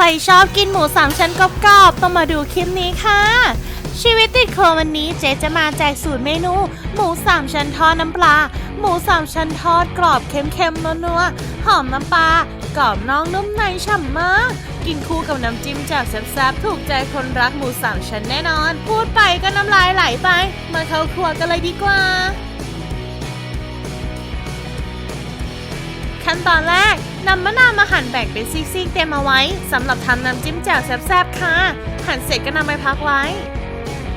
ใครชอบกินหมูสามชั้นกรอบๆต้องมาดูคลิปนี้ค่ะ ชีวิตติดโครัววันนี้เจ๊จะมาแจกสูตรเมนู หมูสามชั้นทอดน้ำปลา หมูสามชั้นทอดกรอบเค็มๆนัวๆหอมน้ำปลากรอบน้อกนุ่มในฉ่ำมาก กินคู่กับน้ำจิ้มจากแซ่บๆถูกใจคนรักหมูสามชั้นแน่นอน พูดไปก็น้ำลายไหลไป มาเข้าครัวกันเลยดีกว่า ขั้นตอนแรกนำมะนาวมาหั่นแบ่งเป็นซีกๆเตรียมเอาไว้สำหรับทำน้ำจิ้มแจ่วแซ่บๆค่ะ หั่นเสร็จก็นำไปพักไว้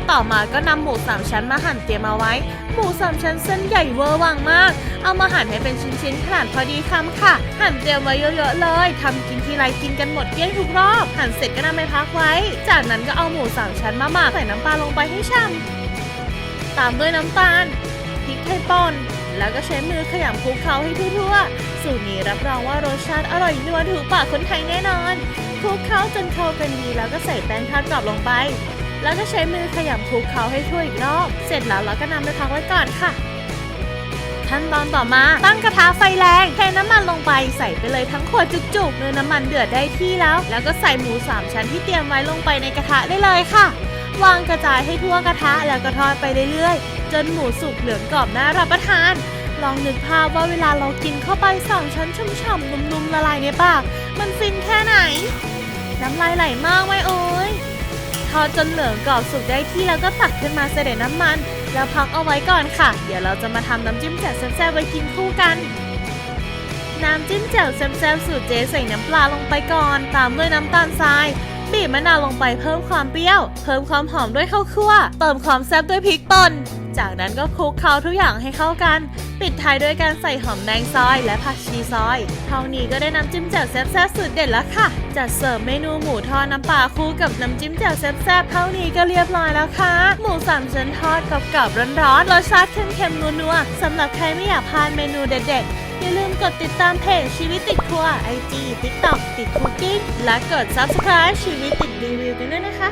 ต่อมาก็นำหมูสามชั้นมาหั่นเตรียมเอาไว้ หมูสามชั้นเส้นใหญ่เวอร์วังมาก เอามาหั่นให้เป็นชิ้นๆขนาดพอดีคำค่ะ หั่นเตรียมไว้เยอะๆเลยทำกินทีไรกินกันหมดเกลี้ยงทุกรอบ หั่นเสร็จก็นำไปพักไว้ จากนั้นก็เอาหมูสามชั้นมาหมักใส่น้ำปลาลงไปให้ช่ำตามด้วยน้ำตาลพริกไทยป่น แล้วก็ใช้มือขยำคลุกเคล้าให้ทั่วๆ สูตรนี้รับรองว่ารสชาติอร่อยนัวถูกปากคนไทยแน่นอนคลุกเคล้าจนเข้ากันดีแล้วก็ใส่แป้งทอดกรอบลงไป แล้วก็ใช้มือขยำคลุกเคล้าให้ทั่วอีกรอบเสร็จแล้วเราก็นำไปพักไว้ก่อนค่ะขั้นตอนต่อมา ตั้งกระทะไฟแรงเทน้ำมันลงไปใส่ไปเลยทั้งขวดจุกๆเนื้อน้ำมันเดือดได้ที่แล้ว แล้วก็ใส่หมูสามชั้นที่เตรียมไว้ลงไปในกระทะได้เลยค่ะ วางกระจายให้ทั่วกระทะแล้วก็ทอดไปเรื่อยๆ จนหมูสุกเหลืองกรอบน่ารับประทาน ลองนึกภาพว่าเวลาเรากินเข้าไปสองชั้นช่ำๆนุ่มๆละลายในปาก มันฟินแค่ไหน น้ำลายไหลมากไหมเอ้ยทอดจนเหลืองกรอบสุกได้ที่แล้วก็ตักขึ้นมาเสด็จน้ำมัน แล้วพักเอาไว้ก่อนค่ะ เดี๋ยวเราจะมาทำน้ำจิ้มแจ่วแซ่บๆไว้กินคู่กัน น้ำจิ้มแจ่วแซ่บๆสูตรเจ๊ใส่น้ำปลาลงไปก่อน ตามด้วยน้ำตาลทรายบีบมะนาวลงไปเพิ่มความเปรี้ยว เพิ่มความหอมด้วยข้าวคั่ว เติมความแซ่บด้วยพริกป่น จากนั้นก็คลุกเคล้าทุกอย่างให้เข้ากัน ปิดท้ายด้วยการใส่หอมแดงซอยและผักชีซอยเท่านี้ก็ได้น้ำจิ้มแจ่วแซ่บๆสูตรเด็ดแล้วค่ะ จัดเสิร์ฟเมนูหมูทอดน้ำปลาคู่กับน้ำจิ้มแจ่วแซ่บๆเท่านี้ก็เรียบร้อยแล้วค่ะ หมูสามชั้นทอดกรอบๆร้อนๆรสชาติเค็มๆนัวๆสำหรับใครไม่อยากพลาดเมนูเด็ดๆอย่าลืมกดติดตามเพจชีวิตติดครัว IG TikTok ติดคุกกิ้งและกด Subscribe ชีวิตติดรีวิวกันด้วยนะคะ